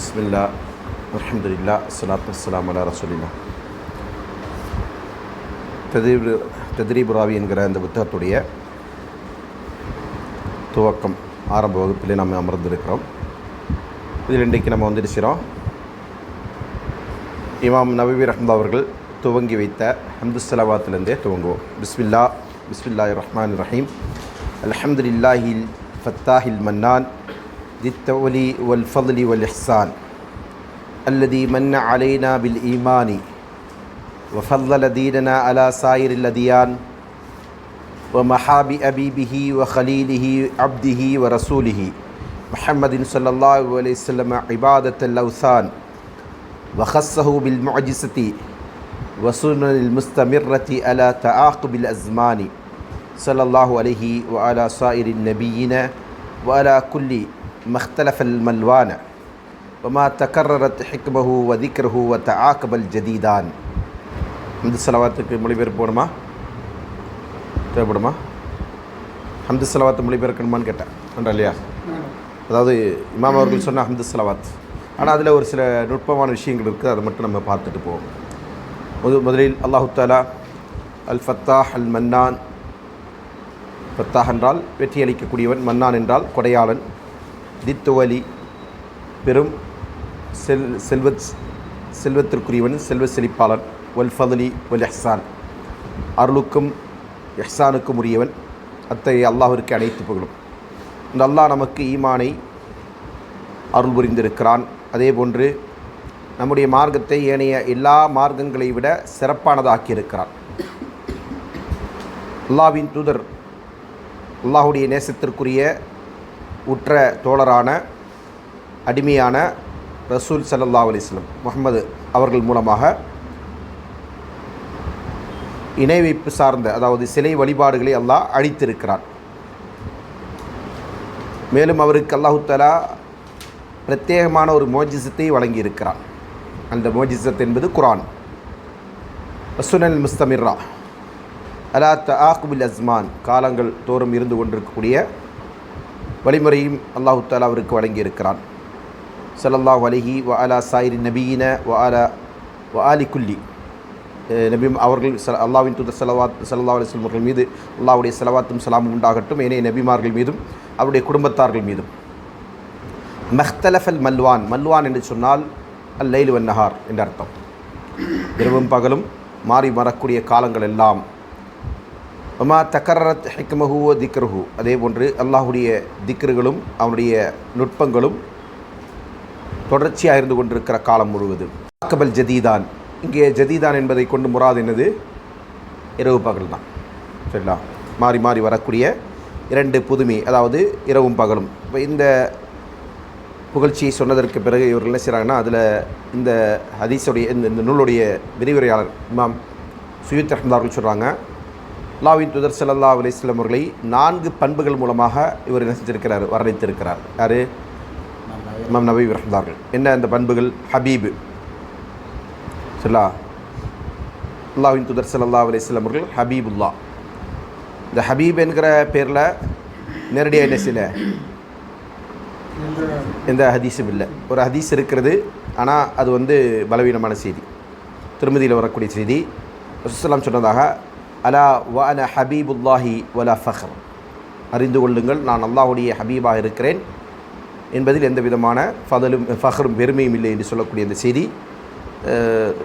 பிஸ்மில்லா அலமதுல்லா சலாத்து வஸ்ஸலாம் அலா ரசூலில்லா ததீப் புராவி என்கிற அந்த புத்தகத்துடைய துவக்கம் ஆரம்ப வகுப்பிலே நம்ம அமர்ந்திருக்கிறோம். இதில் இன்றைக்கு நம்ம வந்துருக்கிறோம். இமாம் நபி ரஹ்மா அவர்கள் துவங்கி வைத்த ஹம்து சலவாத்திலேருந்தே துவங்குவோம். பிஸ்மில்லா பிஸ்மில்லாஹ் ரஹ்மான் ரஹீம். அலமதுல்லாஹில் ஃபத்தாஹில் மன்னான் ذي التول والفضل والإحسان الذي من علينا بالإيمان وفضل ديننا على سائر الأديان ومحاب أبيبه وخليله عبده ورسوله محمد صلى الله عليه وسلم عبادة الأوثان وخصه بالمعجزة وسنن المستمرة على تعاقب الأزمان صلى الله عليه وعلى سائر النبيين وعلى كل மஹ்தலஃப் அல் மல்வான ஒமா தக்கரத் ஹிக்மஹு வ திக்ரஹு வ த ஆக்கபல் ஜதீதான் ஹம்து சலவாத்துக்கு மொழிபெயர்ப்பு போகணுமா தேவைப்படுமா? ஹம்து சலவாத்து மொழிபெயர்க்கணுமான்னு கேட்டேன். அன்றா இல்லையா? அதாவது இமாம் அவர்கள் சொன்ன ஹம்து சலவாத் ஆனால் அதில் ஒரு சில நுட்பமான விஷயங்கள் இருக்குது. அதை மட்டும் நம்ம பார்த்துட்டு போவோம். முது முதலில் அல்லாஹு தாலா அல் ஃபத்தாஹ் அல் மன்னான் ஃபத்தாஹ் என்றால் வெற்றியளிக்கக்கூடியவன். மன்னான் என்றால் கொடையாளன். தித்துவலி பெரும் செல் செல்வத் செல்வத்திற்குரியவன் செல்வ செழிப்பாளன் வல் ஃபதலி வல் எஹ்சான் அருளுக்கும் எஹ்சானுக்கும் உரியவன். அத்தகைய அல்லாஹிற்கு அனைத்து புகழும். இந்த அல்லாஹ் நமக்கு ஈமானை அருள் புரிந்திருக்கிறான். அதே போன்று நம்முடைய மார்க்கத்தை ஏனைய எல்லா மார்க்கங்களை விட சிறப்பானதாக்கியிருக்கிறான் அல்லாவின் தூதர் அல்லாஹுடைய நேசத்திற்குரிய உற்ற தோழரான அடிமையான ரசூல் சல்லா அலிஸ்லம் முகமது அவர்கள் மூலமாக இணை வைப்பு சார்ந்த அதாவது சிலை வழிபாடுகளை அல்லாஹ் அழித்திருக்கிறார் மேலும் அவருக்கு அல்லாஹுத்தலா பிரத்யேகமான ஒரு மோஜிசத்தை வழங்கியிருக்கிறார் அந்த மோஜிசத் என்பது குரான் வசுனல் முஸ்தமிர்ரா. அலா த ஆக்குபில் அஸ்மான். காலங்கள் தோறும் இருந்து கொண்டிருக்கக்கூடிய வழிமுறையும் அல்லாஹு தாலா அவருக்கு வழங்கியிருக்கிறான். சல்லல்லாஹ் அலிஹி வ அலா சாயிரி நபீன வ அலா வ ஆலி குல்லி. நபி அவர்கள் ச அல்லாவின் தூதர் செலவாத் சல்லா அலிஸ்லம் அவர்கள் மீது அல்லாவுடைய செலவாத்தும் சலாமும் உண்டாகட்டும் ஏனைய நபிமார்கள் மீதும் அவருடைய குடும்பத்தார்கள் மீதும். மஹ்தலஃபல் மல்வான் மல்வான் என்று சொன்னால் அல் லைலு வன் நஹார் என்ற அர்த்தம். இரவும் பகலும் மாறி வரக்கூடிய காலங்கள் எல்லாம் ஒமா தக்கரத் ஹிக்மஹுவோ திக்ருஹு அதே போன்று அல்லாஹுடைய திக்ருகளும் அவனுடைய நுட்பங்களும் தொடர்ச்சியாக இருந்து கொண்டிருக்கிற காலம் முழுவதும். அக்கபல் ஜதீதான். இங்கே ஜதீதான் என்பதை கொண்டு முறாது என்னது? இரவு பகல் தான். சரிங்களா? மாறி மாறி வரக்கூடிய இரண்டு புதுமை அதாவது இரவும் பகலும். இப்போ இந்த புகழ்ச்சியை சொன்னதற்கு பிறகு இவர்கள் என்ன செய்கிறாங்கன்னா அதில் இந்த ஹதீஸுடைய இந்த இந்த நூலுடைய விரிவுரையாளர் இமாம் சுயுத் ரஹ்மதார்கள் சொல்கிறாங்க அல்லாவின் துதர் சல்லா அலிஸ்லாம் அவர்களை நான்கு பண்புகள் மூலமாக இவர் என்ன செஞ்சிருக்கிறார் வர்ணித்திருக்கிறார். யார்? இமாம் நபி ரஹ்மதார்கள் என்ன அந்த பண்புகள்? ஹபீபு. சொல்லா அல்லாவின் துதர் சல்லா அலிஸ்லாம் அவர்கள் ஹபீபுல்லா இந்த ஹபீப் என்கிற பேரில் நேரடியாக என்ன செய்யல? எந்த ஹதீஸும் இல்லை. ஒரு ஹதீஸ் இருக்கிறது ஆனால் அது வந்து பலவீனமான செய்தி. திருமதியில் வரக்கூடிய செய்தி. சொல்லாம் சொன்னதாக அலா வ அன ஹபீபுல்லாஹி வலா ஃபஹர். அறிந்து கொள்ளுங்கள் நான் அல்லாஹுடைய ஹபீபாக இருக்கிறேன் என்பதில் எந்த விதமான ஃபதலும் ஃபஹரும் பெருமையும் இல்லை என்று சொல்லக்கூடிய இந்த செய்தி.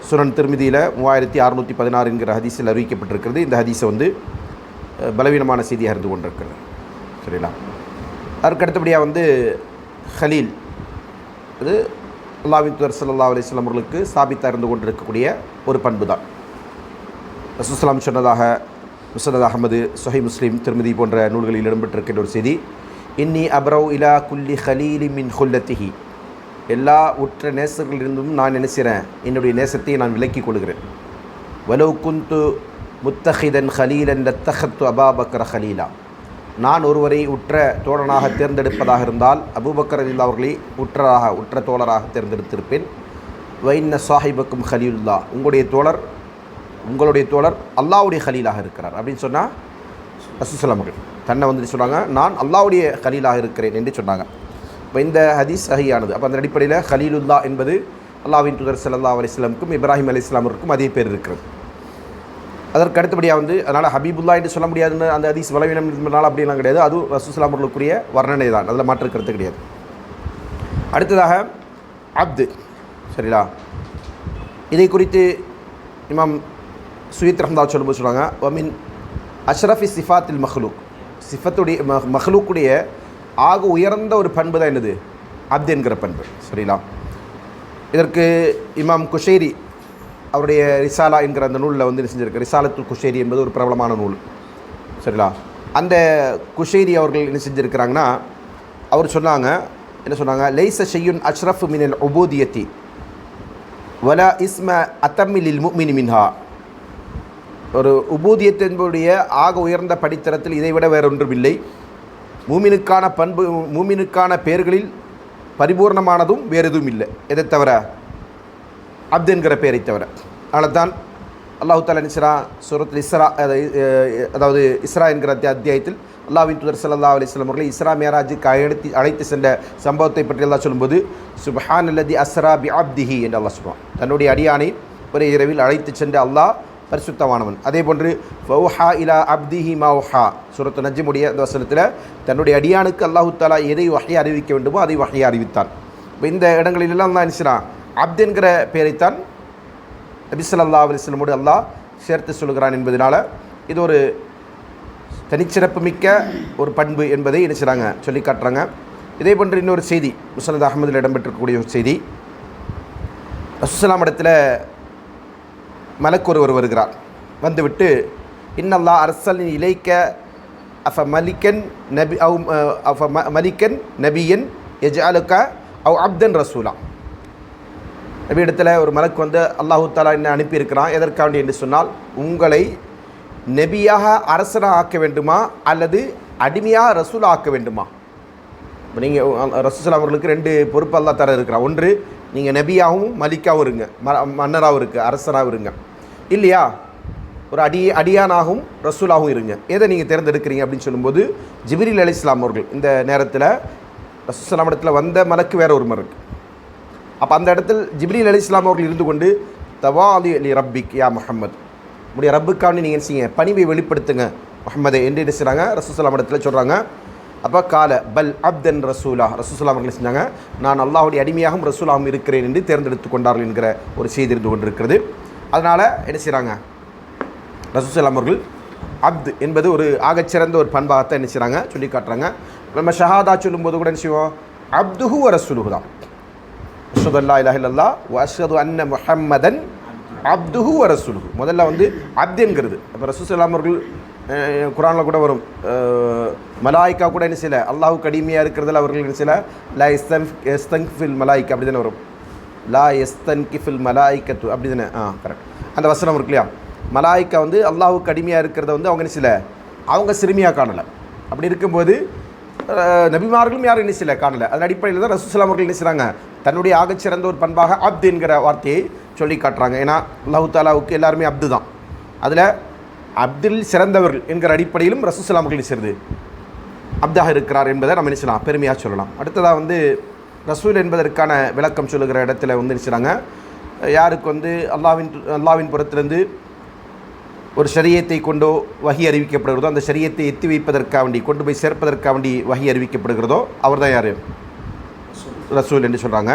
சுரன் திருமதியில் மூவாயிரத்தி அறுநூற்றி பதினாறு என்கிற ஹதீஸில் அறிவிக்கப்பட்டிருக்கிறது. இந்த ஹதீஸை வந்து பலவீனமான செய்தியாக இருந்து கொண்டிருக்கிறது. சரிங்களா? அதற்கு அடுத்தபடியாக வந்து ஹலீல். அது அல்லாவின் துவர் சல்லா அலிஸ்லாம் அவர்களுக்கு சாபித்தாக இருந்து கொண்டிருக்கக்கூடிய ஒரு பண்பு தான் ரசூஸ்லாம் சொன்னதாக முசனத் அகமது சொஹை முஸ்லீம் திருமதி போன்ற நூல்களில் இடம்பெற்றிருக்கின்ற ஒரு செய்தி. இன்னி அப்ரவ் இலா குல்லி ஹலீலி மின் ஹுல்லத்திஹி எல்லா உற்ற நேசர்களிலிருந்தும் நான் நினைச்சிறேன் என்னுடைய நேசத்தை நான் விலக்கிக் கொள்கிறேன். வலவு குந்து முத்தஹிதன் ஹலீலன் லத்தஹத்து அபாபக்கர ஹலீலா நான் ஒருவரை உற்ற தோழனாக தேர்ந்தெடுப்பதாக இருந்தால் அபூபக்கர் அலில்லா அவர்களை உற்றராக உற்ற தோழராக தேர்ந்தெடுத்திருப்பேன். வைன்ன சாஹிபக்கும் ஹலீலுல்லா உங்களுடைய தோழர் உங்களுடைய தோழர் அல்லாவுடைய ஹலீலாக இருக்கிறார். அப்படின்னு சொன்னால் ரசூசலாம் அவர்கள் தன்னை வந்துட்டு சொன்னாங்க நான் அல்லாவுடைய ஹலீலாக இருக்கிறேன் என்று சொன்னாங்க. இப்போ இந்த ஹதீஸ் சஹியானது அப்போ அந்த அடிப்படையில் ஹலீலுல்லா என்பது அல்லாவின் தூதர் சல்லா அலிஸ்லாமுக்கும் இப்ராஹிம் அலி இஸ்லாமிற்கும் அதே பேர் இருக்கிறது. அதற்கு அடுத்தபடியாக வந்து அதனால் ஹபீபுல்லா என்று சொல்ல முடியாதுன்னு அந்த ஹதீஸ் பலவீனம் அப்படிலாம் கிடையாது. அதுவும் ரசூஸ்லாம் அவர்களுக்குரிய வர்ணனை தான். அதில் மாற்று கருத்து கிடையாது. அடுத்ததாக அப்து. சரிடா. இதை குறித்து இமாம் சுயித் ரஹ்மதா சொல்லும்போது சொல்கிறாங்க ஒமின் அஷ்ரஃபி சிஃபாத்தில் மஹ்லூக். சிஃபத்துடைய மஹ் மஹ்லூக்குடைய ஆக உயர்ந்த ஒரு பண்பு தான் என்னது? அப்து என்கிற பண்பு. சரிங்களா? இதற்கு இமாம் குஷேரி அவருடைய ரிசாலா என்கிற அந்த நூலில் வந்து என்ன செஞ்சிருக்கு? ரிசாலத்து குஷேரி என்பது ஒரு பிரபலமான நூல். சரிங்களா? அந்த குஷேரி அவர்கள் என்ன செஞ்சுருக்கிறாங்கன்னா அவர் சொன்னாங்க என்ன சொன்னாங்க? லைச ஷெய்யுன் அஷ்ரஃப் மினல் உபூதியத்தி வலா இஸ்ம அத்தமிலில் முக்மினி மின்ஹா. ஒரு உபூதியத்தின்புடைய ஆக உயர்ந்த படித்தரத்தில் இதைவிட வேறொன்றும் இல்லை மூமினுக்கான பண்பு மூமினுக்கான பெயர்களில் பரிபூர்ணமானதும் வேறு எதுவும் இல்லை எதை தவிர? அப்து என்கிற பெயரை தவிர. அதனால் தான் அல்லாஹு தாலா நிஸ்ரா சூரத்தில் இஸ்ரா அதாவது இஸ்ரா என்கிற அத்தியாயத்தில் அல்லாவின் தூதர் சல்லா அலிஸ்லாம் அவர்களை இஸ்ரா மேராஜுக்கு அழைத்து அழைத்து சென்ற சம்பவத்தை பற்றி எல்லாம் சொல்லும்போது சுபஹான் அல்லதி அஸ்ரா பி அப்திஹி என்று அல்லாஹ் சொல்லுவான் தன்னுடைய அடியானை ஒரே இரவில் அழைத்து சென்ற அல்லாஹ் பரிசுத்தமானவன் அதே போன்று ஃபவுஹா இலா அப்திஹி மவுஹா சுரத்து நஜிமுடைய அந்த வசனத்தில் தன்னுடைய அடியானுக்கு அல்லாஹு தாலா எதை வகையை அறிவிக்க வேண்டுமோ அதை வகையை அறிவித்தான். இப்போ இந்த இடங்களிலெல்லாம் தான் நினைச்சினா அப்து என்கிற பெயரைத்தான் நபிசல்லா அலிஸ்லமோடு அல்லாஹ் சேர்த்து சொல்கிறான் என்பதனால் இது ஒரு தனிச்சிறப்பு மிக்க ஒரு பண்பு என்பதை என்ன செய்கிறாங்க சொல்லி காட்டுறாங்க. இதே போன்று இன்னொரு செய்தி முசலத் அகமதில் இடம்பெற்றிருக்கக்கூடிய ஒரு செய்தி. ரசூசலாம் இடத்துல மலக்கு ஒருவர் வருகிறார். வந்துவிட்டு இன்னல்லா அரசலின் இலைக்க அஃப மலிக்கன் நபி அவு அஃப ம மலிக்கன் நபியன் எஜாலுக்கா அவ் அப்தன் ரசூலா. நபி இடத்துல ஒரு மலக்கு வந்து அல்லாஹு தாலா என்ன அனுப்பியிருக்கிறான். எதற்காண்டி என்று சொன்னால் உங்களை நபியாக அரசனாக ஆக்க வேண்டுமா? அல்லது அடிமையாக ரசூலா ஆக்க வேண்டுமா? இப்போ நீங்கள் ரசூல் அவர்களுக்கு ரெண்டு பொறுப்பு அல்லா தர இருக்கிறான். ஒன்று நீங்கள் நபியாகவும் மலிக்காகவும் இருங்க. ம மன்னராகவும் இருங்க அரசராகவும் இருங்க. இல்லையா? ஒரு அடி அடியானாகவும் ரசூலாகவும் இருங்க. எதை நீங்கள் தேர்ந்தெடுக்கிறீங்க அப்படின்னு சொல்லும்போது ஜிபிரில் அலி இஸ்லாம் அவர்கள் இந்த நேரத்தில் ரசூலாம் இடத்துல வந்த மலக்கு வேற ஒரு மருக்கு அப்போ அந்த இடத்தில் ஜிப்ரீல் அலி இஸ்லாம் அவர்கள் இருந்து கொண்டு தவா அலி அலி ரப்பிக் யா முஹம்மத். உடைய ரப்புக்காண்டி நீங்கள் என்ன செய்யுங்க? பணிவை வெளிப்படுத்துங்க. முஹம்மதே என்று என்ன செய்கிறாங்க ரசூசலாம் இடத்துல சொல்கிறாங்க அப்போ கால பல் அப்தன் ரசூலா. ரசூசலாம் அவர்கள் செஞ்சாங்க? நான் அல்லாஹுடைய அடிமையாகவும் ரசூலாகவும் இருக்கிறேன் என்று தேர்ந்தெடுத்து கொண்டார்கள் என்கிற ஒரு செய்தி இருந்து கொண்டிருக்கிறது. அதனால் என்ன செய்கிறாங்க ரசூசலாம் அவர்கள் அப்து என்பது ஒரு ஆகச்சிறந்த ஒரு பண்பாகத்தை என்ன செய்கிறாங்க சொல்லி காட்டுறாங்க. நம்ம ஷஹாதா சொல்லும்போது கூட என்ன செய்வோம்? அப்துஹு வ ரசூலுஹு தான். அஷது அல்லா இலாஹ இல்லல்லா அன்ன முஹம்மதன் அப்துஹு வ ரசூலுஹு முதல்ல வந்து அப்துங்கிறது அப்போ ரசூசலாம் அவர்கள் குரானில் கூட வரும். மலாய்க்கா கூட என்ன செய்யலை? அல்லாஹு கடுமையாக இருக்கிறதுல அவர்கள் என்ன செய்யலை? லா எஸ்தன் எஸ்தன் ஃபில் மலாய்க்கா அப்படி தானே வரும். லா எஸ்தன் கிஃபில் மலாய்க்கத்து அப்படி தானே ஆ கரெக்ட் அந்த வசனம் இருக்கு இல்லையா? மலாய்க்கா வந்து அல்லாஹுக்கு அடிமையாக இருக்கிறத வந்து அவங்க என்ன செய்யலை? அவங்க சிறுமியாக காணலை. அப்படி இருக்கும்போது நபிமார்களும் யாரும் என்ன செய்யலை? காணலை. அதன் அடிப்படையில் தான் ரசூசலாம் அவர்கள் என்ன செய்கிறாங்க தன்னுடைய ஆகச்சிறந்த ஒரு பண்பாக அப்துங்கிற வார்த்தையை சொல்லி காட்டுறாங்க. ஏன்னா அல்லாஹு தாலாவுக்கு எல்லாருமே அப்து தான் அதில் அப்துல் சிறந்தவர்கள் என்கிற அடிப்படையிலும் ரசூசலாம் அவர்கள் சேர்ந்து அப்தாக இருக்கிறார் என்பதை நம்ம என்ன பெருமையாக சொல்லலாம். அடுத்ததாக வந்து ரசூல் என்பதற்கான விளக்கம் சொல்லுகிற இடத்துல வந்து நினைச்சாங்க யாருக்கு வந்து அல்லாவின் அல்லாவின் புறத்திலிருந்து ஒரு சரியத்தை கொண்டோ வகி அறிவிக்கப்படுகிறதோ அந்த சரியத்தை எத்தி வைப்பதற்காக வேண்டி கொண்டு போய் சேர்ப்பதற்காக வேண்டி வகி அறிவிக்கப்படுகிறதோ அவர் தான் யார்? ரசூல் என்று சொல்கிறாங்க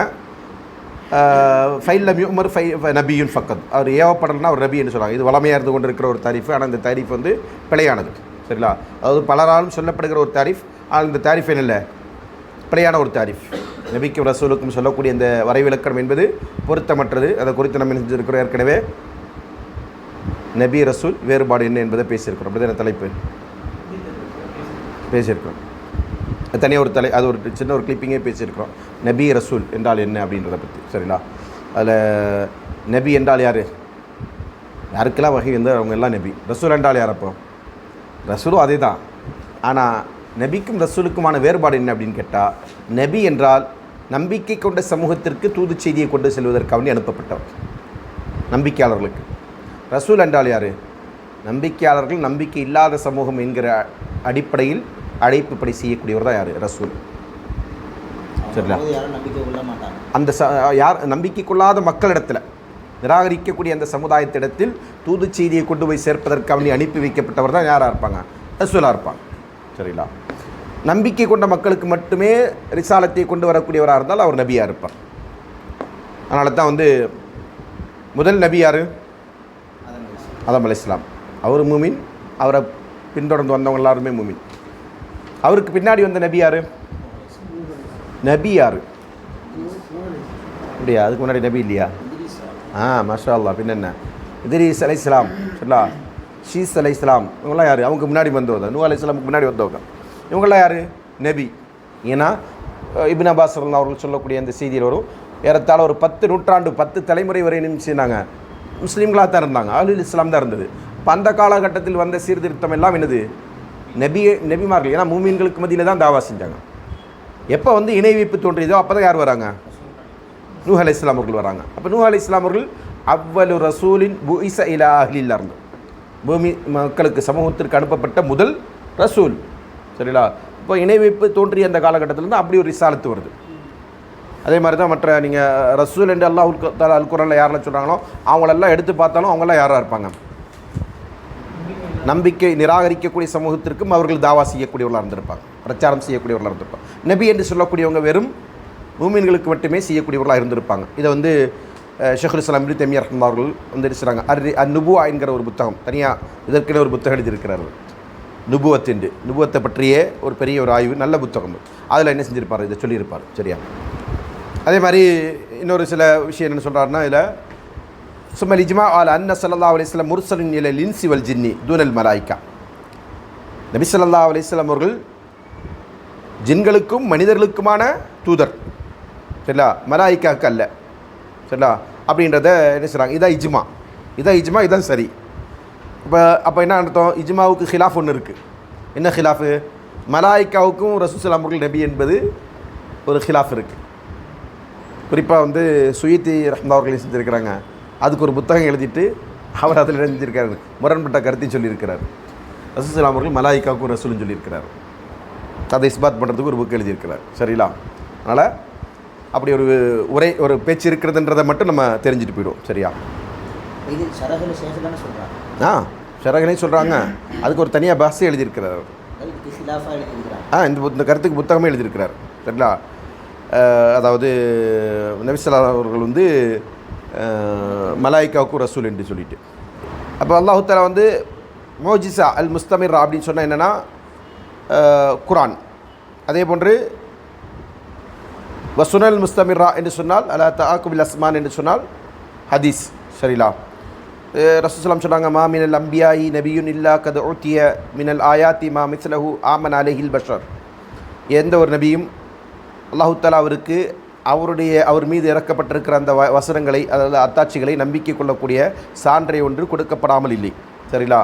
ஃபைல் மியூமர் ஃபை நபியுன் ஃபக்கத் அவர் ஏவப்படலைன்னா அவர் நபி என்று சொல்கிறாங்க இது வளமையாக இருந்து கொண்டு இருக்கிற ஒரு தாரிஃப் ஆனால் இந்த தாரிஃப் வந்து பிழையானது. சரிங்களா? அதாவது பலராலும் சொல்லப்படுகிற ஒரு தாரிஃப் ஆனால் இந்த தாரிஃப் என்ன இல்லை? பிழையான ஒரு தாரிஃப் நபிக்கும் ரசூலுக்கும் சொல்லக்கூடிய இந்த வரைவிலக்கணம் என்பது பொருத்தமற்றது. அதை குறித்து நம்ம என்ன செஞ்சிருக்கிறோம்? ஏற்கனவே நபி ரசூல் வேறுபாடு என்ன என்பதை பேசியிருக்கிறோம். அப்படி தலைப்பு. பேசியிருக்கிறோம். தனியாக ஒரு தலை அது ஒரு சின்ன ஒரு கிளிப்பிங்கே பேசியிருக்கிறோம். நபி ரசூல் என்றால் என்ன அப்படின்றத பற்றி சரிங்களா? அதில் நபி என்றால் யார்? யாருக்கெல்லாம் வகை வந்து அவங்க எல்லாம் நபி. ரசூல் என்றால் யார் அப்போ? ரசூலும் அதே தான் ஆனால் நபிக்கும் ரசூலுக்குமான வேறுபாடு என்ன அப்படின்னு கேட்டால் நபி என்றால் நம்பிக்கை கொண்ட சமூகத்திற்கு தூது செய்தியை கொண்டு செல்வதற்காக வேண்டி அனுப்பப்பட்டவர். நம்பிக்கையாளர்களுக்கு. ரசூல் என்றால் யார்? நம்பிக்கையாளர்கள் நம்பிக்கை இல்லாத சமூகம் என்கிற அடிப்படையில் அழைப்புப்படி செய்யக்கூடியவர் தான் யார்? ரசூல். சரிங்களா? போது யாரும் நம்பிக்கை கொள்ள மாட்டாங்க. அந்த ச யார் நம்பிக்கை கொள்ளாத மக்களிடத்தில் நிராகரிக்கக்கூடிய அந்த சமுதாயத்திடத்தில் தூது செய்தியை கொண்டு போய் சேர்ப்பதற்கு அவனி அனுப்பி வைக்கப்பட்டவர் தான் யாராக இருப்பாங்க? ரசூலாக இருப்பாங்க. சரிங்களா? நம்பிக்கை கொண்ட மக்களுக்கு மட்டுமே ரிசாலத்தை கொண்டு வரக்கூடியவராக இருந்தால் அவர் நபியாக இருப்பார். அதனால தான் வந்து முதல் நபி யார்? அதன் ஆதம் அலை இஸ்லாம். அவர் மூமின் அவரை பின்தொடர்ந்து வந்தவங்க எல்லாருமே மூமின். அவருக்கு பின்னாடி வந்த நபி யார்? நபி யார்? அப்படியா? அதுக்கு முன்னாடி நபி இல்லையா? ஆ மஷா அல்லா பின்னென்ன இதிரிஸ் அலை இஸ்லாம் சொல்லா. ஷீஸ் அலை இஸ்லாம் இவங்களாம் யார்? அவங்க முன்னாடி வந்தவங்க நூ அலை இஸ்லாமுக்கு முன்னாடி வந்தவங்க இவங்களாம் யார்? நபி. ஏன்னா இபின் அபாஸ் அவர்கள் சொல்லக்கூடிய அந்த செய்தியில் வரும். ஏறத்தாழ ஒரு பத்து நூற்றாண்டு பத்து தலைமுறை வரை நிமிச்சினாங்க முஸ்லீம்களாக தான் இருந்தாங்க. அலுல் இஸ்லாம் தான் இருந்தது. இப்போ அந்த காலகட்டத்தில் வந்த சீர்திருத்தம் எல்லாம் என்னது? நபி நபிமார்கள். ஏன்னா மூமீன்களுக்கு மத்தியில் தான் தாவா செஞ்சாங்க. எப்போ வந்து இணை வைப்பு தோன்றியதோ அப்போ தான் யார் வராங்க? நூஹ் அலி இஸ்லாம் அவர்கள் வராங்க. அப்போ நூஹ் அலி இஸ்லாம் அவர்கள் அவ்வலு ரசூலின் புஇச இலா அஹ்லில் இருந்து பூமி மக்களுக்கு சமூகத்திற்கு அனுப்பப்பட்ட முதல் ரசூல். சரிங்களா? இப்போ இணை வைப்பு தோன்றிய அந்த காலகட்டத்திலேருந்து அப்படி ஒரு ரிசாலத்து வருது. அதே மாதிரி தான் மற்ற நீங்கள் ரசூல் என்று அல்லாஹ் தாலா அல் குரலில் யாரெல்லாம் சொல்கிறாங்களோ அவங்களெல்லாம் எடுத்து பார்த்தாலும் அவங்களாம் யாராக இருப்பாங்க? நம்பிக்கை நிராகரிக்கக்கூடிய சமூகத்திற்கும் அவர்கள் தாவா செய்யக்கூடியவர்களாக இருந்திருப்பாங்க. பிரச்சாரம் செய்யக்கூடியவர்களாக இருந்திருப்பாங்க நபி என்று சொல்லக்கூடியவங்க வெறும் மூமின்களுக்கு மட்டுமே செய்யக்கூடியவர்களாக இருந்திருப்பாங்க. இதை வந்து அஹ், இஸ்லாம் இப்னு தெமியா அவர்கள் வந்து இருக்கிறாங்க அரி அந்நுபுவா என்கிற ஒரு புத்தகம் தனியாக இதற்கென ஒரு புத்தகம் எழுதியிருக்கிறார்கள் நுபுவத்தின்று நுபுவத்தை பற்றிய ஒரு பெரிய ஒரு ஆய்வு நல்ல புத்தகம். அதில் என்ன செஞ்சிருப்பார் இதை சொல்லியிருப்பார் சரியா? அதே மாதிரி இன்னொரு சில விஷயம் என்ன சொல்கிறாருன்னா இதில் சுமல் இஜ்மா ஆல் அன்ன சல்லா அலிஸ்லாம் முர்சலின் இல லின்சி வல் ஜின்னி தூனல் மலாய்க்கா. நபி சல்லா அலிஸ்லாம் அவர்கள் ஜின்களுக்கும் மனிதர்களுக்குமான தூதர். சரிங்களா மலாய்க்காக்கு அல்ல. சரிங்களா அப்படின்றத என்ன சொல்கிறாங்க இதான் இஜ்மா. இதான் இஜ்மா இதான் சரி. இப்போ அப்போ என்ன அர்த்தம்? இஜ்மாவுக்கு ஹிலாஃப் ஒன்று இருக்குது என்ன ஹிலாஃபு மலாய்க்காவுக்கும் ரசூசலாம் அவர்கள் நபி என்பது ஒரு ஹிலாஃப் இருக்குது குறிப்பாக வந்து சுயத்தி ரஹ்மா அவர்கள் செஞ்சுருக்கிறாங்க? அதுக்கு ஒரு புத்தகம் எழுதிட்டு அவர் அதில் எழுதியிருக்காரு. முரண்பட்ட கருத்தையும் சொல்லியிருக்கிறார். ரசூசலாம் அவர்கள் மலாய்க்காவுக்கும் ரசூலும் சொல்லியிருக்கிறார். அதை இஸ்பாத் பண்ணுறதுக்கு ஒரு புக் எழுதியிருக்கிறார். சரிங்களா? அதனால் அப்படி ஒரு உரை ஒரு பேச்சு இருக்கிறதுன்றதை மட்டும் நம்ம தெரிஞ்சுட்டு போயிடுவோம். சரியா? இது சரகுல சொல்கிறாங்க ஆ ஷரகனையும் சொல்கிறாங்க அதுக்கு ஒரு தனியாக பாஸே எழுதியிருக்கிறார் ஆ இந்த புத்த- இந்த கருத்துக்கு புத்தகமே எழுதியிருக்கிறார். சரிங்களா? அதாவது நபிசல்லா அவர்கள் வந்து அஹ், மலாய்க்காவுக்கும் ரசூல் என்று சொல்லிட்டு. அப்போ அல்லாஹு தஆலா வந்து மோஜிசா அல் முஸ்தமிர் அப்படின்னு சொன்னால் என்னென்னா குரான். அதே போன்று வசுனல் முஸ்தமிரா என்று சொன்னால் அலா தாக்குபில் அஸ்மான் என்று சொன்னால் ஹதீஸ். சரிலா. ரசூசலாம் சொன்னாங்க மா மினல் அம்பியாயி நபியுன் இல்லா கது ஊத்திய மினல் ஆயாத்தி மா மிஸ்லஹு ஆமன் அலைஹில் பஷர். எந்த ஒரு நபியும் அல்லாஹுத்தாலா அவருக்கு அவருடைய அவர் மீது இறக்கப்பட்டிருக்கிற அந்த வ வசனங்களை அதாவது அத்தாட்சிகளை நம்பிக்கை கொள்ளக்கூடிய சான்றை ஒன்று கொடுக்கப்படாமல் இல்லை. சரிங்களா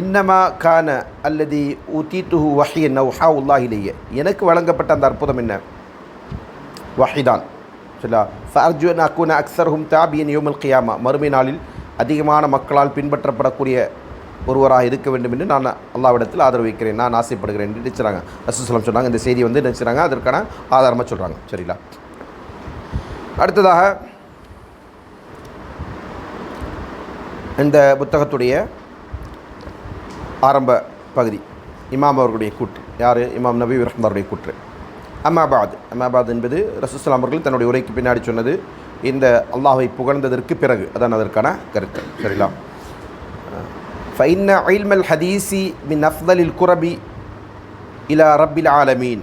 இன்னமா கான அல்லது அல்லதி உத்தீத்துஹு வஹியன் நவ்ஹா உல்லாஹிலேயே எனக்கு வழங்கப்பட்ட அந்த அற்புதம் என்ன? வஹிதான். சரிங்களா ஃபர்ஜு அக்குன அக்சர்ஹும் தாபியன் யோமல் கியாமா. மறுமை நாளில் அதிகமான மக்களால் பின்பற்றப்படக்கூடிய ஒருவராக இருக்க வேண்டும் என்று நான் அல்லாவிடத்தில் ஆதரவு வைக்கிறேன். நான் ஆசைப்படுகிறேன் என்று நினைச்சாங்க ரசூசலம் சொன்னாங்க. இந்த செய்தி வந்து நினைச்சாங்க அதற்கான ஆதாரமாக சொல்கிறாங்க சரிங்களா அடுத்ததாக இந்த புத்தகத்துடைய ஆரம்ப பகுதி. இமாம் அவர்களுடைய கூற்று. யார்? இமாம் நபி ரஹ்மாருடைய கூற்று. அம்மாபாத் அம்மாபாத் என்பது ரசூஸ்லாம் அவர்கள் தன்னுடைய உரைக்கு பின்னாடி சொன்னது இந்த அல்லாஹை புகழ்ந்ததற்கு பிறகு. அதான் அதற்கான கருத்து. சரிங்களா? ஃபைன்ன ஐல்மல் ஹதீசி மின் அஃதலில் குரபி இலா ரப்பில் ஆலமீன்.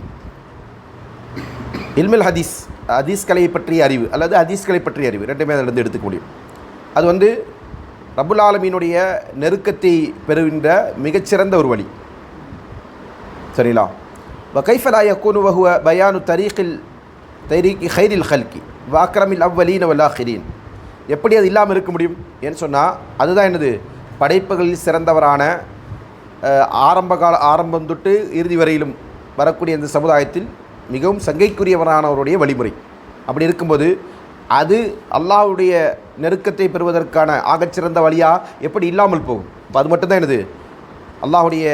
இல்மல் ஹதீஸ் ஹதீஸ் கலையை பற்றிய அறிவு அல்லது ஹதீஸ்களை பற்றிய அறிவு ரெண்டுமே அதிலிருந்து எடுத்துக்க முடியும். அது வந்து ரபுல் ஆலமீனுடைய நெருக்கத்தை பெறுகின்ற மிகச்சிறந்த ஒரு வழி. சரிங்களா? வகைஃபலாய யக்கூனு வஹுவ பயானு தரீக்கில் தரீக்கி ஹைரில் ஹல்கி வாக்ரமில் அவ்வலீன் வல்லாஹிரீன் எப்படி அது இல்லாமல் இருக்க முடியும் ஏன்னு சொன்னால் அதுதான் என்னது? படைப்புகளில் சிறந்தவரான ஆரம்ப கால ஆரம்பம் தொட்டு இறுதி வரையிலும் வரக்கூடிய இந்த சமுதாயத்தில் மிகவும் சங்கைக்குரியவரானவருடைய வழிமுறை. அப்படி இருக்கும்போது அது அல்லாஹ்வுடைய நெருக்கத்தை பெறுவதற்கான ஆகச்சிறந்த வழியாக எப்படி இல்லாமல் போகும்? இப்போ அது மட்டும்தான் என்னது? அல்லாஹுடைய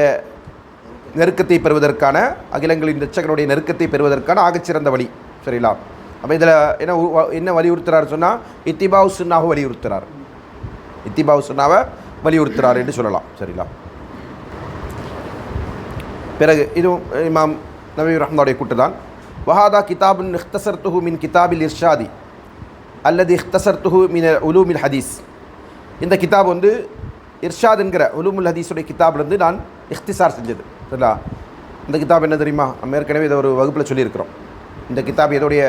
நெருக்கத்தை பெறுவதற்கான அகிலங்களின் நிச்சகனுடைய நெருக்கத்தை பெறுவதற்கான ஆகச்சிறந்த வழி. சரிங்களா? அப்போ இதில் என்ன என்ன வலியுறுத்துறாரு சொன்னால் இத்திபாவு சுன்னாவை வலியுறுத்துறார். இத்திபாவு சுன்னாவை வலியுறுத்துறார் என்று சொல்லலாம். சரிங்களா? பிறகு இதுவும் இமாம் நபி ரஹ்மாவுடைய கூட்டு தான் வஹாதா கிதாபின் இஹ்தசர்துஹு மின் கிதாபில் இர்ஷாதி. அல்லது இஹ்தசர் துஹு மின் உலூமில் ஹதீஸ். இந்த கிதாப் வந்து இர்ஷாத் என்கிற உலூமுல் ஹதீஸுடைய கிதாப்லேருந்து நான் இஹ்திசார் செஞ்சது. சரிங்களா? இந்த கிதாப் என்ன தெரியுமா? நம்ம ஏற்கனவே இதை ஒரு வகுப்பில் சொல்லியிருக்கிறோம். இந்த கிதாப் எதோடைய?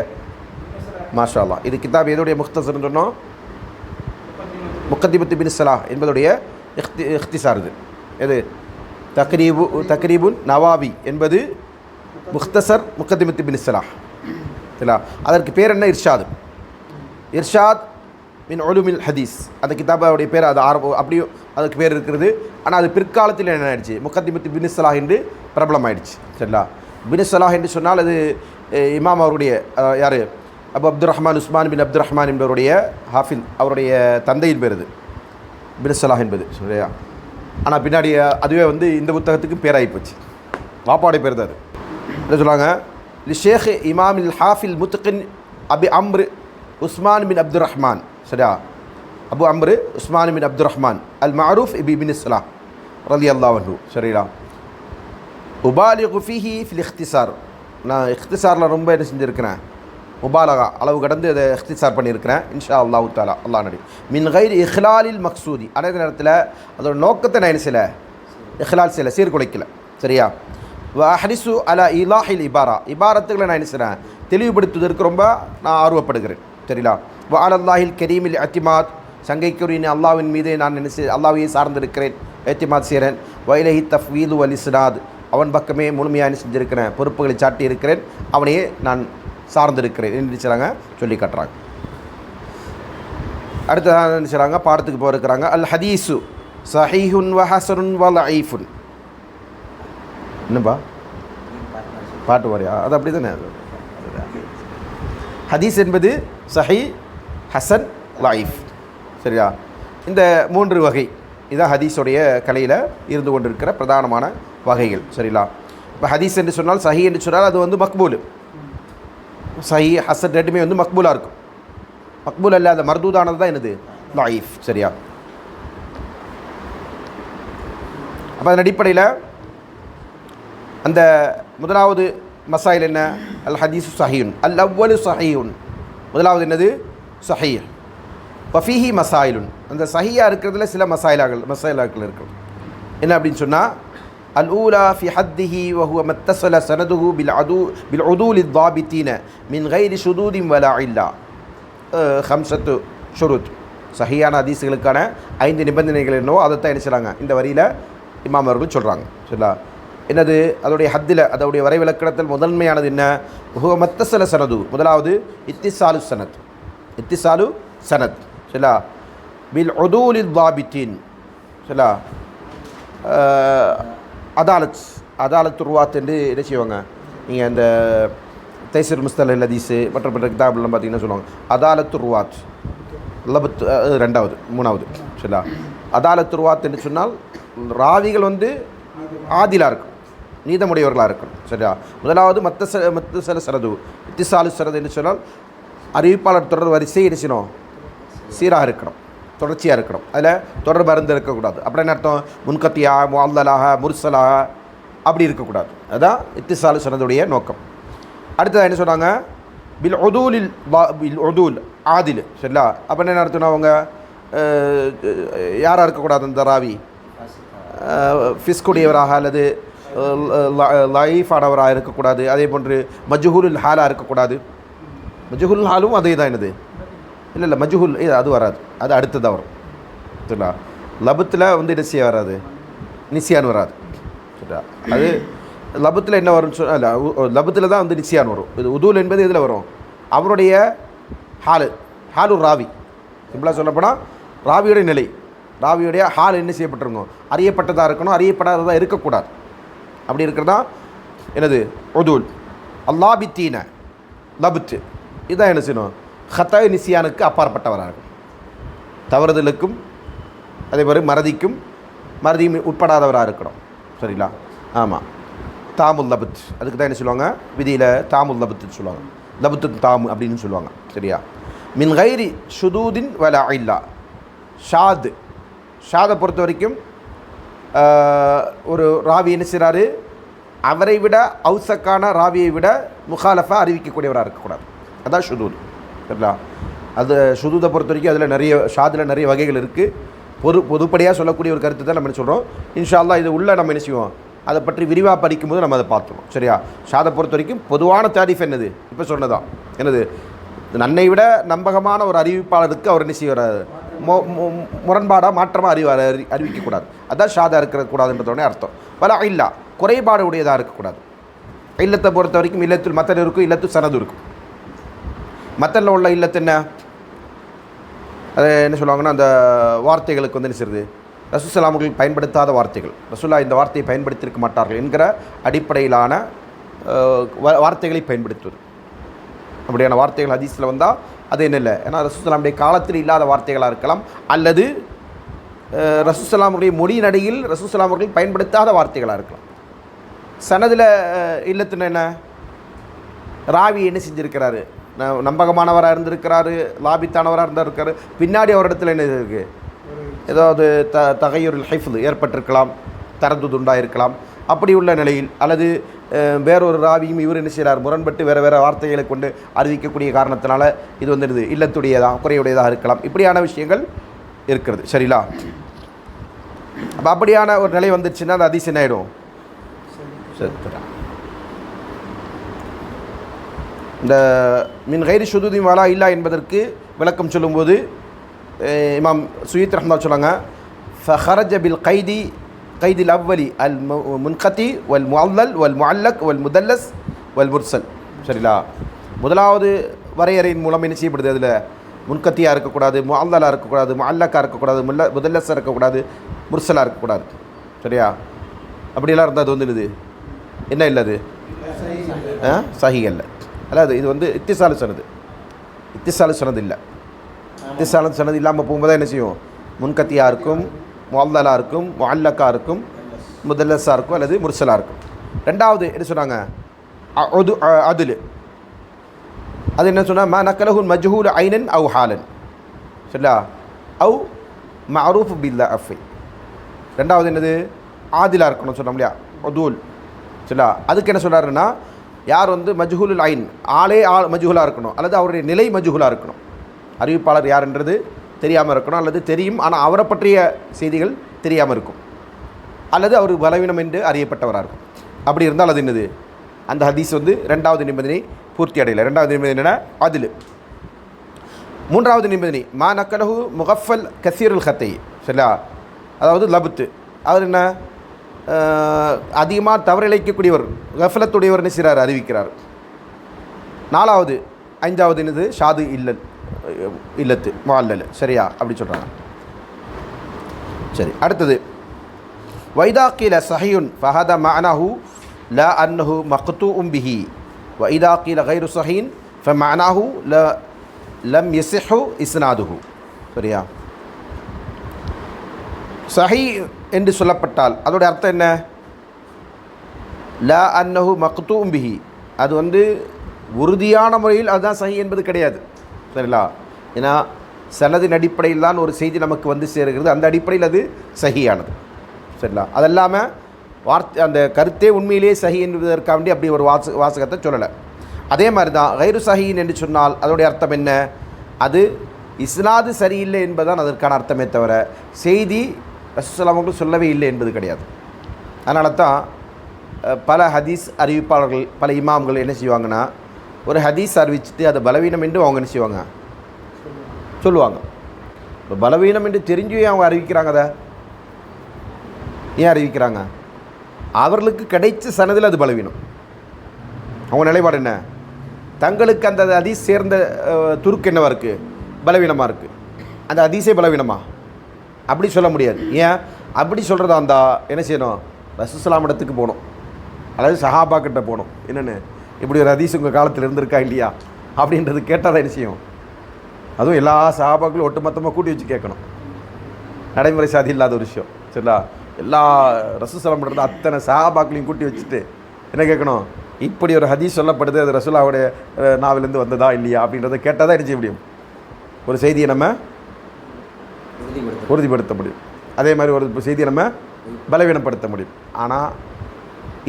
மாஷாலா இது கிதாப் எதோடைய முக்தசர்னு சொன்னோம்? முக்கத்திபத்து பின் சலாஹ் என்பதுடைய இஹ்தி இஹ்திசார் இது. எது? தக்ரீபு தக்ரீபுன் நவாபி என்பது முக்தசர் முக்கத்திமத்து பின் சலாஹ். சரிங்களா? அதற்கு பேர் என்ன? இர்ஷாது. இர்ஷாத் மின் ஒலுமில் ஹதீஸ். அந்த கிதாபாவுடைய பேர் அது ஆரம்ப அப்படியும் அதுக்கு பேர் இருக்கிறது. ஆனால் அது பிற்காலத்தில் என்ன ஆயிடுச்சு? முக்கத்திமத்து பின் சலாஹ் என்று பிரபலமாயிடுச்சு. சரிங்களா? பின் சலாஹ் என்று சொன்னால் அது இமாம் அவருடைய யார்? அபு அப்துல் ரஹ்மான் உஸ்மான் பின் அப்துல் ரஹ்மான் என்பவருடைய ஹாஃபில் அவருடைய தந்தையின் பேர் இது. பின் சலாஹ் என்பது சரியா? ஆனால் பின்னாடி அதுவே வந்து இந்த புத்தகத்துக்கு பேராகி போச்சு. வாப்பாடைய பேர் தான் அது. என்ன சொல்லுவாங்க ஷேக் இமாமில் ஹாஃபில் முத்துக்கின் அபி அம்ரு உஸ்மான் பின் அப்துல் ரஹ்மான் சரியா? அபு அம்ரு உஸ்மான் பின் அப்துல் ரஹ்மான் அல் மாரூஃப் இபி பின் இஸ்லா ரலி அல்லாஹு சரிங்களா உபாலி குஃபிஹி ஃபில் இஃப்திசார் நான் இஃப்திசாரில் ரொம்ப என்ன செஞ்சுருக்கிறேன்? முபாலகா. அளவு கடந்து அதை இஃப்திசார் பண்ணியிருக்கிறேன். இன்ஷா அல்லாஹு தாலா அல்லா நடி மின் கைர் இஹ்லாலில் மக்சூதி. அனைத்து நேரத்தில் அதோட நோக்கத்தை நான் என்ன செய்யலை? இஹ்லால் செய்யலை. சீர்குலைக்கல. சரியா? ஹரிசு அலா இலாஹில் இபாரா. இபாரத்துக்களை நான் என்ன செய்கிறேன் தெளிவுபடுத்துவதற்கு ரொம்ப நான் ஆர்வப்படுகிறேன். சரிங்களா வ கரீமில் அத்திமாத் சங்கைக்குரிய அல்லாவின் மீது நான் நினைச்சு அல்லாவையே சார்ந்திருக்கிறேன் ஏத்திமாத் செய்கிறேன். வைலஹி தஃவீது அல் அவன் பக்கமே முழுமையாக என்ன செஞ்சிருக்கிறேன் பொறுப்புகளை சாட்டி இருக்கிறேன் அவனையே நான் சார்ந்திருக்கிறேன். என்று சொல்லி காட்டுறாங்க. அடுத்ததாக என்ன பாடத்துக்கு போயிருக்கிறாங்க. அல் ஹதீஸு சஹீஹுன் வ ஹசருன் வ லஈஃபுன் என்னப்பா? பாட்டு வரையா அது அப்படி தானே ஹதீஸ் என்பது சஹி ஹசன் லைஃப் சரியா? இந்த மூன்று வகை. இதான் ஹதீஸுடைய கலையில் இருந்து கொண்டிருக்கிற பிரதானமான வகைகள். சரிங்களா? இப்போ ஹதீஸ் என்று சொன்னால் சஹி என்று சொன்னால் அது வந்து மக்பூல். சஹி ஹசன் ரெண்டுமே வந்து மக்பூலாக இருக்கும். மக்பூல் அல்லாத மர்தூதானது தான் என்னது? லைஃப் சரியா? அப்போ அதன் அடிப்படையில் அந்த முதலாவது மசாயில் என்ன? அல் ஹதீஸு சஹியுன். அல் அவ்வலு சஹியுன். முதலாவது என்னது? சஹீஹ். வஃபீஹி மசாயிலுன். அந்த சஹியாக இருக்கிறதுல சில மசாயிலாக்கள் மசாயிலாக்கள் இருக்கும். என்ன அப்படின்னு சொன்னால் அல் ஊலா ஃபி ஹத்திஹி வஹுவ மத்தசல சனதுஹு பில் அது பில் உதூல் தாபித்தீன மின் கைரி சுதூதிம் வலா இல்லா. ஹம்சத்து ஷுருத். சஹியான ஹதீஸுகளுக்கான ஐந்து நிபந்தனைகள் என்னவோ அதைத்தான் என்ன செய்கிறாங்க இந்த வரியில் இமாம் அவர்கள் சொல்கிறாங்க சரிங்களா? என்னது? அதோடைய ஹத்தில் அதோடைய வரைவிலக்கணத்தில் முதன்மையானது என்ன? ஹுவ சனது. முதலாவது இத்திசாலு சனத். இத்திசாலு சனத். சரிலா? பில் உதூலி தாபித்தீன் சரிலா? அதாலத் அதாலத் ருவாத் என்று என்ன செய்வாங்க? நீங்கள் அந்த தைசர் முஸ்தல் ஹதீஸு மற்ற மற்ற கிதாபெல்லாம் பார்த்தீங்கன்னா சொல்லுவாங்க. அதாலத் ருவாத். லபத் ரெண்டாவது மூணாவது. சரிலா? அதாலத் ருவாத் என்று சொன்னால் ராவிகள் வந்து ஆதிலாக இருக்கும். நீதமுடையவர்களாக இருக்கணும். சரியா? முதலாவது மற்ற ச மத்த சில சரது இத்திசாலு சரது என்று சொன்னால் அறிவிப்பாளர் தொடர் வரிசை என்ன சீராக இருக்கணும். தொடர்ச்சியாக இருக்கணும். அதில் தொடர் அருந்து இருக்கக்கூடாது. அப்புறம் என்ன அர்த்தம்? முன்கத்தியா முல்லலாக முர்சலாக அப்படி இருக்கக்கூடாது. அதுதான் இத்திசாலு சனதுடைய நோக்கம். அடுத்தது என்ன சொன்னாங்க? பில் ஒதூலில் பில் ஒதூல் ஆதில். சரிங்களா அப்போ என்ன அர்த்தம்னா அவங்க? யாராக இருக்கக்கூடாது அந்த ராவி? ஃபிஸ்குடையவராக அல்லது லைஃபானவராக இருக்கக்கூடாது. அதே போன்று மஜ்ஹூலுல் ஹாலாக இருக்கக்கூடாது. மஜ்ஹூல் ஹாலும் அதே தான் என்னது? இல்லை இல்லை மஜ்ஹூல் இது அது வராது. அது அடுத்ததாக வரும். சரிங்களா? லபத்தில் வந்து நிசியா வராது? நிசியான் வராது. சரிங்களா? அது லபத்தில் என்ன வரும்னு சொன்னால் இல்லை லபத்தில் தான் வந்து நிசியான் வரும். இது உதூல் என்பது இதில் வரும்? அவருடைய ஹாலு ஹாலு ராவி. சிம்பிளாக சொல்லப்போனால் ராவியுடைய நிலை. ராவியுடைய ஹால் என்ன செய்யப்பட்டிருக்கும்? அறியப்பட்டதாக இருக்கணும் அறியப்படாததாக இருக்கக்கூடாது. அப்படி இருக்கிறதா? என்னது? உதூல். அல்லாபித்தீன. லபுத்து. இதுதான் என்ன செய்யணும்? ஹத்த நிசியானுக்கு அப்பாற்பட்டவராக இருக்கும் தவறுதலுக்கும் அதே மாதிரி மறதிக்கும் மறதியும் உட்படாதவராக இருக்கணும். சரிங்களா? ஆமாம் தாமுல் லபுத். அதுக்கு தான் என்ன சொல்லுவாங்க? விதியில் தாமுல் லபுத்துன்னு சொல்லுவாங்க. லபுத்து தாம் அப்படின்னு சொல்லுவாங்க. சரியா? மின் கைரி சுதூதின் வல இல்லா. ஷாத். ஷாதை பொறுத்த வரைக்கும் ஒரு ராவி என்ன செய்கிறாரு அவரை விட அவுசக்கான ராவியை விட முகாலஃபா அறிவிக்கக்கூடியவராக இருக்கக்கூடாது. அதான் ஷுதூத். சரிங்களா? அது ஷுதூதை பொறுத்த வரைக்கும் அதில் நிறைய ஷாதில் நிறைய வகைகள் இருக்குது பொது பொதுப்படியாக சொல்லக்கூடிய ஒரு கருத்து தான் நம்ம என்ன சொல்கிறோம் இன்ஷால்லா இது உள்ள நம்ம என்ன செய்வோம்? அதை பற்றி விரிவாக படிக்கும்போது நம்ம அதை பார்த்துருவோம். சரியா? ஷாதை பொறுத்த வரைக்கும் பொதுவான தாரிஃப் என்னது? இப்போ சொன்னதான். என்னது? நன்னை விட நம்பகமான ஒரு அறிவிப்பாளருக்கு அவர் என்ன செய்வார்? முரண்பாடாக மாற்றமாக அறிவார் அறி அறிவிக்கக்கூடாது. அதான் ஷாதா இருக்கக்கூடாதுன்றதோடனே அர்த்தம். பல இல்லா குறைபாடு உடையதாக இருக்கக்கூடாது. இல்லத்தை பொறுத்த வரைக்கும் இல்லத்தில் மத்தன் இருக்கும் இல்லத்து சனது இருக்கும். மத்தனில் உள்ள இல்லத்து என்ன? அது என்ன சொல்லுவாங்கன்னா அந்த வார்த்தைகளுக்கு வந்து என்ன செய்யுது ரசூசலாமுகள் பயன்படுத்தாத வார்த்தைகள். ரசூல்லா இந்த வார்த்தையை பயன்படுத்தியிருக்க மாட்டார்கள் என்கிற அடிப்படையிலான வார்த்தைகளை பயன்படுத்துவது. அப்படியான வார்த்தைகள் ஹதீஸில் வந்தால் அது என்ன இல்லை? ஏன்னா ரசூசலாமுடைய காலத்தில் இல்லாத வார்த்தைகளாக இருக்கலாம். அல்லது ரசூசலாமுடைய மொழி நடையில் ரசூசலாம் அவர்கள் பயன்படுத்தாத வார்த்தைகளாக இருக்கலாம். சனதில் இல்லத்துன்னு என்ன? ராவி என்ன செஞ்சுருக்கிறாரு? ந- நம்பகமானவராக இருந்திருக்கிறாரு லாபித்தானவராக இருந்திருக்காரு பின்னாடி அவரிடத்துல என்ன இருக்குது ஏதாவது த தகையூரில் ஹைஃபுல் ஏற்பட்டிருக்கலாம் தரதுது இருக்கலாம் அப்படி உள்ள நிலையில் அல்லது வேறொரு ராவியும் இவர் என்ன செய்கிறார் முரண்பட்டு வேறு வேறு வார்த்தைகளை கொண்டு அறிவிக்கக்கூடிய காரணத்தினால இது வந்துடுது. இல்லத்துடையதாக குறையுடையதாக இருக்கலாம். இப்படியான விஷயங்கள் இருக்கிறது. சரிங்களா? அப்போ அப்படியான ஒரு நிலை வந்துருச்சுன்னா அது அதிசயம் ஆகிடும் சரி இந்த மின் கைரி சுதுதி வாலா இல்லா என்பதற்கு விளக்கம் சொல்லும்போது இமாம் சுயித் ரஹ்மா சொன்னாங்க ஃபஹரஜ பில் கைதி கைதில் அவ்வலி அல் முன்கத்தி வல் முல்லல் வல் முல்லக் வல் முதல்லஸ் வல் முர்சல். சரிங்களா முதலாவது வரையறையின் மூலம் என்ன செய்யப்படுது அதில்? முன்கத்தியாக இருக்கக்கூடாது முல்லலாக இருக்கக்கூடாது முல்லக்காக இருக்கக்கூடாது முல்ல முதல்லஸாக இருக்கக்கூடாது முர்சலாக இருக்கக்கூடாது. சரியா? அப்படியெல்லாம் இருந்தால் அது வந்து இது என்ன இல்லை அது? ஆ? சஹி அல்ல. அதாவது இது வந்து இத்திசாலு சொன்னது இத்திசாலு சொன்னது இல்லை. இத்திசாலு சொன்னது இல்லாமல் போகும்போது என்ன செய்யும்? முன்கத்தியாக இருக்கும் முல்லலாக இருக்கும் முல்லக்கா இருக்கும் முதல்லஸாக இருக்கும் அல்லது முர்சலாக இருக்கும் ரெண்டாவது என்ன சொன்னாங்க? அது அதுலு. அது என்ன சொன்னால் மா நக்கலகுன் மஜ்ஹூல் ஐனன் அவு ஹாலன். சரியா அவு மஅரூஃப் பில்லா அஃபை. ரெண்டாவது என்னது? ஆதிலாக இருக்கணும் சொன்னோம் இல்லையா? ஒதூல் சரியா அதுக்கு என்ன சொல்கிறாருன்னா யார் வந்து மஜ்ஹூல் ஐன்? ஆளே ஆள் மஜ்ஹூலாக இருக்கணும். அல்லது அவருடைய நிலை மஜ்ஹூலாக இருக்கணும். அறிவிப்பாளர் யாருன்றது தெரியாமல் இருக்கணும் அல்லது தெரியும். ஆனால் அவரை பற்றிய செய்திகள் தெரியாமல் இருக்கும். அல்லது அவர் பலவீனம் என்று அறியப்பட்டவராக இருக்கும். அப்படி இருந்தால் அது என்னது? அந்த ஹதீஸ் வந்து ரெண்டாவது நிபந்தனை பூர்த்தி அடையலை. ரெண்டாவது நிபந்தனை என்னென்னா அதில். மூன்றாவது நிபந்தனை மா நக்கலஹு முகஃபல் கசீருல் ஹத்தை சரியா அதாவது லபுத்து. அவர் என்ன? அதிகமாக தவறிழைக்கக்கூடியவர் கஃபலத்துடையவர் என்ன செய்கிறார் அறிவிக்கிறார். நாலாவது ஐந்தாவது என்னது? ஷாது இல்லல். இல்லத்து மால்லல் சரியா? அப்படி சொல்கிறாங்க சரி அடுத்தது. வைதா கீல சஹியுன் ஃபஹத மஅனஹு ல அன்னஹு மக்து உம்பிஹி வைதா கீல கைரு சஹீன் ஃபமஅனஹு ல லம் யசிஹு இஸ்னாதுஹு சரியா? சஹி என்று சொல்லப்பட்டால் அதோட அர்த்தம் என்ன? ல அன்னஹு மக்து உம்பிஹி அது வந்து உறுதியான முறையில் அதுதான் சஹி என்பது கிடையாது. சரிங்களா ஏன்னா சிலதின் அடிப்படையில் தான் ஒரு செய்தி நமக்கு வந்து சேருகிறது. அந்த அடிப்படையில் அது சகியானது சரிங்களா? அது இல்லாமல் வார்த்தை அந்த கருத்தே உண்மையிலேயே சஹி என்பதற்காக வேண்டி அப்படி ஒரு வாச வாசகத்தை சொல்லலை. அதே மாதிரி தான் கைரு சஹீன் என்று சொன்னால் அதோடைய அர்த்தம் என்ன? அது இஸ்லாது சரியில்லை என்பதுதான் அதற்கான அர்த்தமே தவிர செய்தி ரசூசலாமர்கள் சொல்லவே இல்லை என்பது கிடையாது. அதனால தான் பல ஹதீஸ் அறிவிப்பாளர்கள் பல இமாம்கள் என்ன செய்வாங்கன்னா ஒரு ஹதீஸ் அறிவிச்சுட்டு அதை பலவீனம் என்று அவங்க என்ன செய்வாங்க? சொல்லுவாங்க. இப்போ பலவீனம் என்று தெரிஞ்சு அவங்க அறிவிக்கிறாங்க அதை? ஏன் அறிவிக்கிறாங்க? அவர்களுக்கு கிடைச்ச சனதில் அது பலவீனம். அவங்க நிலைப்பாடு என்ன? தங்களுக்கு அந்த ஹதீஸ் சேர்ந்த துருக்கு என்னவா இருக்குது பலவீனமாக இருக்குது அந்த ஹதீஸே பலவீனமா? அப்படி சொல்ல முடியாது. ஏன்? அப்படி சொல்கிறதா இருந்தால் என்ன செய்யணும்? ரசூசலாம் இடத்துக்கு போகணும். அதாவது சஹாபா கிட்ட போகணும். என்னென்னு? இப்படி ஒரு அதிசயம் உங்கள் காலத்தில் இருந்திருக்கா இல்லையா? அப்படின்றது கேட்டால் தான் என்ன அதுவும் எல்லா சாபாக்களும் ஒட்டுமொத்தமாக கூட்டி வச்சு கேட்கணும். நடைமுறை சாதி இல்லாத ஒரு விஷயம். சரிங்களா? எல்லா ரசூசலம் இருந்த அத்தனை சாபாக்களையும் கூட்டி வச்சுட்டு என்ன கேட்கணும்? இப்படி ஒரு ஹதீஸ் சொல்லப்படுது அது ரசூலாவுடைய நாவிலேருந்து வந்ததா இல்லையா? அப்படின்றத கேட்டால் தான் என்ன செய்ய முடியும்? ஒரு செய்தியை நம்ம உறுதிப்படுத்த முடியும். அதே மாதிரி ஒரு செய்தியை நம்ம பலவீனப்படுத்த முடியும். ஆனால்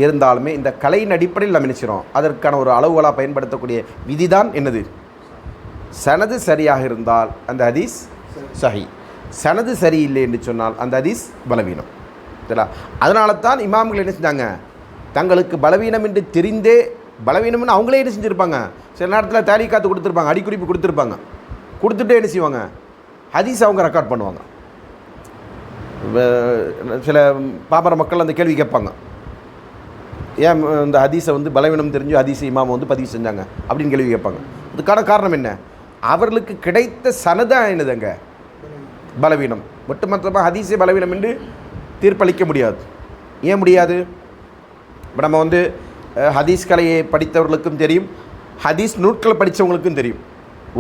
இருந்தாலுமே இந்த கலையின் அடிப்படையில் நம்ம நினைச்சிரோம் அதற்கான ஒரு அளவுகளாக பயன்படுத்தக்கூடிய விதிதான் என்னது? சனது சரியாக இருந்தால் அந்த ஹதீஸ் சஹி. சனது சரியில்லை என்று சொன்னால் அந்த ஹதீஸ் பலவீனம். சரிங்களா? அதனால தான் இமாம்கள் என்ன செஞ்சாங்க? தங்களுக்கு பலவீனம் என்று தெரிந்தே பலவீனம்னு அவங்களே என்ன செஞ்சுருப்பாங்க? சில நேரத்தில் தாலி காத்து கொடுத்துருப்பாங்க அடிக்குறிப்பு கொடுத்துருப்பாங்க. கொடுத்துட்டே என்ன செய்வாங்க? ஹதீஸ் அவங்க ரெக்கார்ட் பண்ணுவாங்க. சில பாமர மக்கள் அந்த கேள்வி கேட்பாங்க. ஏன் இந்த ஹதீஸை வந்து பலவீனம் தெரிஞ்சு ஹதீஸ் இமாமை வந்து பதிவு செஞ்சாங்க அப்படின்னு கேள்வி கேட்பாங்க. அதுக்கான காரணம் என்ன? அவர்களுக்கு கிடைத்த சனதான் என்னதுங்க? பலவீனம். ஒட்டுமொத்தமாக ஹதீஸே பலவீனம் என்று தீர்ப்பளிக்க முடியாது. ஏன் முடியாது? இப்போ நம்ம வந்து ஹதீஸ் கலையை படித்தவர்களுக்கும் தெரியும். ஹதீஸ் நூட்களை படித்தவங்களுக்கும் தெரியும்.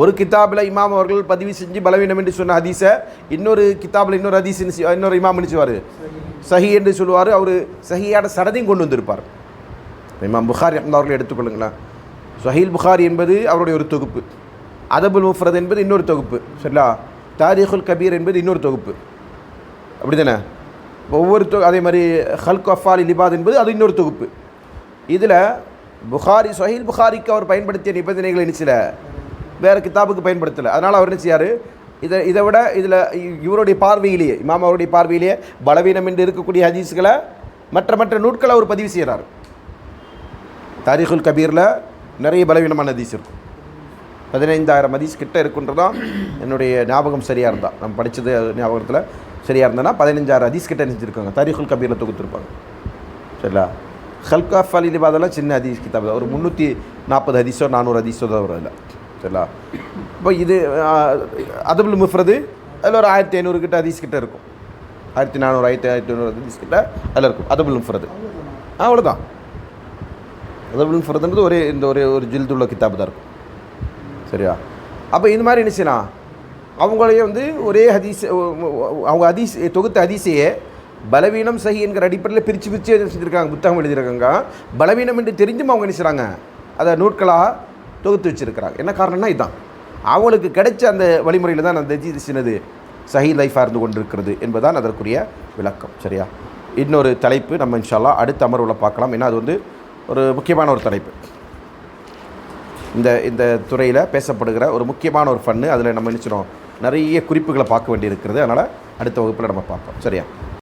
ஒரு கிதாபில் இமாம் அவர்கள் பதிவு செஞ்சு பலவீனம் என்று சொன்ன ஹதீஸை இன்னொரு கிதாபில் இன்னொரு ஹதீஸ் இன்னொரு இமாம் நினைச்சுவார் சஹி என்று சொல்லுவார். அவர் சஹியான சரதையும் கொண்டு வந்திருப்பார். இமாம் புகாரி அவர்கள் எடுத்துக்கொள்ளுங்களேன். சஹீல் புகாரி என்பது அவருடைய ஒரு தொகுப்பு. அதபுல் முஃப்ரத் என்பது இன்னொரு தொகுப்பு. சரிங்களா தாரிகுல் கபீர் என்பது இன்னொரு தொகுப்பு. அப்படி தானே ஒவ்வொரு தொ அதே மாதிரி ஹல்க் அஃபாலி லிபாத் என்பது அது இன்னொரு தொகுப்பு. இதில் புகாரி சஹீல் புகாரிக்கு அவர் பயன்படுத்திய நிபந்தனைகள் என்ன வேறு கிதாபுக்கு பயன்படுத்தலை. அதனால் அவர் என்ன இதை இதை விட இதில் இவருடைய பார்வையிலேயே இமாம் அவருடைய பார்வையிலேயே பலவீனம் என்று இருக்கக்கூடிய ஹதீஸ்களை மற்ற மற்ற நூட்களை அவர் பதிவு செய்கிறார் தாரிகுல் கபீரில் நிறைய பலவீனமான ஹதீஸ் இருக்கும் பதினைந்தாயிரம் ஹதீஸ் கிட்ட இருக்குன்றதான் என்னுடைய ஞாபகம் சரியாக இருந்தால் நம்ம படித்தது ஞாபகத்தில் சரியாக இருந்ததுன்னா பதினஞ்சாயிரம் ஹதீஸ் கிட்ட நினச்சிருக்காங்க தாரிகுல் கபீரில் தொகுத்துருப்பாங்க. சரிங்களா ஹல்காஃப் அலி அதெல்லாம் சின்ன ஹதீஸ் கிதாப் தான். ஒரு முந்நூற்றி நாற்பது ஹதீஸோ நானூறு ஹதீஸோ தான் வரும் அதில். சரிங்களா இப்போ இது அதுபுல் முஃப்ரது அதில் ஒரு ஆயிரத்தி ஐநூறு கிட்ட ஹதீஸ் கிட்ட இருக்கும். ஆயிரத்தி நானூறு ஆயிரத்தி ஆயிரத்தி ஐநூறு ஹதீஸ் கிட்ட அதில் இருக்கும். அதபுல் முஃப்ரது. அவ்வளோதான் அதபுல் முஃப்ரதுன்றது ஒரே இந்த ஒரே ஒரு ஜில்துள்ள கித்தாப் தான் இருக்கும். சரியா? அப்போ இந்த மாதிரி என்ன செய்யலாம்? அவங்களையே வந்து ஒரே ஹதீஸ் அவங்க ஹதீஸ் தொகுத்த ஹதீஸையே பலவீனம் சஹி என்கிற அடிப்படையில் பிரித்து பிரித்து செஞ்சுருக்காங்க? புத்தகம் எழுதியிருக்காங்க. பலவீனம் என்று தெரிஞ்சும் அவங்க என்ன செய்கிறாங்க அதை நூட்களாக தொகுத்து வச்சுருக்கிறாங்க. என்ன காரணம்னா இதுதான் அவங்களுக்கு கிடைச்ச அந்த வழிமுறையில் தான் அந்த ஹதீஸ் என்னது சஹி லைஃபாக இருந்து கொண்டிருக்கிறது என்பதுதான் அதற்குரிய விளக்கம். சரியா? இன்னொரு தலைப்பு நம்ம இன்ஷால்லா அடுத்த அமர்வில் பார்க்கலாம். ஏன்னா அது வந்து ஒரு முக்கியமான ஒரு தலைப்பு. இந்த இந்த துறையில் பேசப்படுகிற ஒரு முக்கியமான ஒரு ஃபன்னு அதில் நம்ம நினச்சிடும் நிறைய குறிப்புகளை பார்க்க வேண்டியிருக்கிறது. அதனால் அடுத்த வகுப்பில் நம்ம பார்ப்போம். சரியா?